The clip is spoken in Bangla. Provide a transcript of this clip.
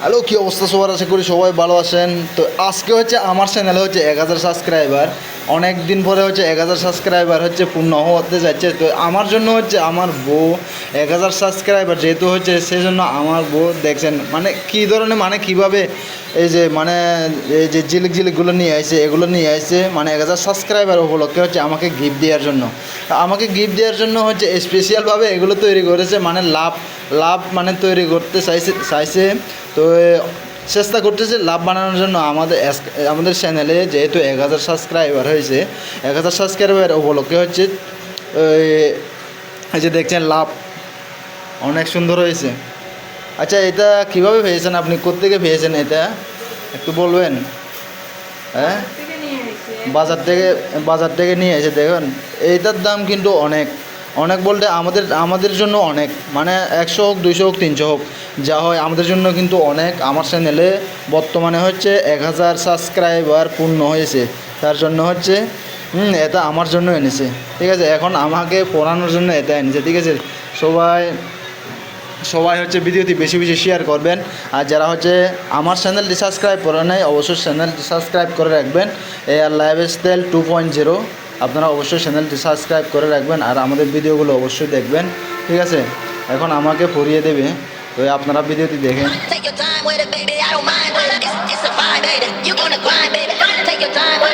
হ্যালো, কি অবস্থা সবার? আশা করি সবাই ভালো আছেন। তো আজকে হচ্ছে আমার চ্যানেলে হচ্ছে এক হাজার সাবস্ক্রাইবার অনেক দিন পরে হচ্ছে এক হাজার সাবস্ক্রাইবার হচ্ছে পূর্ণ হতে যাচ্ছে। তো আমার জন্য হচ্ছে আমার বউ এক হাজার সাবস্ক্রাইবার যেহেতু হচ্ছে সেই জন্য আমার বউ দেখছেন মানে কী ধরনের মানে কীভাবে এই যে মানে এই যে জিলিক জিলিকগুলো নিয়ে আসছে এগুলো নিয়ে আসছে মানে এক হাজার সাবস্ক্রাইবার উপলক্ষে হচ্ছে আমাকে গিফট দেওয়ার জন্য। আমাকে গিফট দেওয়ার জন্য হচ্ছে স্পেশালভাবে এগুলো তৈরি করেছে মানে লাভ লাভ মানে তৈরি করতে চাইছে চাইছে। তো চেষ্টা করতেছে লাভ বানানোর জন্য আমাদের আমাদের চ্যানেলে যেহেতু এক হাজার সাবস্ক্রাইবার হয়েছে এক হাজার সাবস্ক্রাইবার উপলক্ষে হচ্ছে ওই এই যে দেখছেন লাভ অনেক সুন্দর হয়েছে। আচ্ছা এটা কীভাবে পেয়েছেন আপনি? কোত্থেকে পেয়েছেন এটা? একটু বলবেন। হ্যাঁ? বাজার থেকে বাজার থেকে নিয়ে এসে দেখুন এইটার দাম কিন্তু অনেক। অনেক বলতে আমাদের আমাদের জন্য অনেক। মানে একশো হোক, দুইশো হোক, তিনশো হোক, যা হয়, আমাদের জন্য কিন্তু অনেক। আমার চ্যানেলে বর্তমানে হচ্ছে এক হাজার সাবস্ক্রাইবার পূর্ণ হয়েছে। তার জন্য হচ্ছে, হুম, এটা আমার জন্য এনেছে। ঠিক আছে, এখন আমাকে পড়ানোর জন্য এটা এনেছে। ঠিক আছে, সবাই সবাই হচ্ছে ভিডিওটি বেশি বেশি শেয়ার করবেন। আর যারা হচ্ছে আমার চ্যানেলটি সাবস্ক্রাইব করে নেয় অবশ্যই চ্যানেলটি সাবস্ক্রাইব করে রাখবেন। এই আর live style two point zero আপনারা অবশ্যই চ্যানেলটি সাবস্ক্রাইব করে রাখবেন আর আমাদের ভিডিওগুলো অবশ্যই দেখবেন। ঠিক আছে? এখন আমাকে পড়িয়ে দেবে। তো আপনারা ভিডিওটি দেখেন। Take your time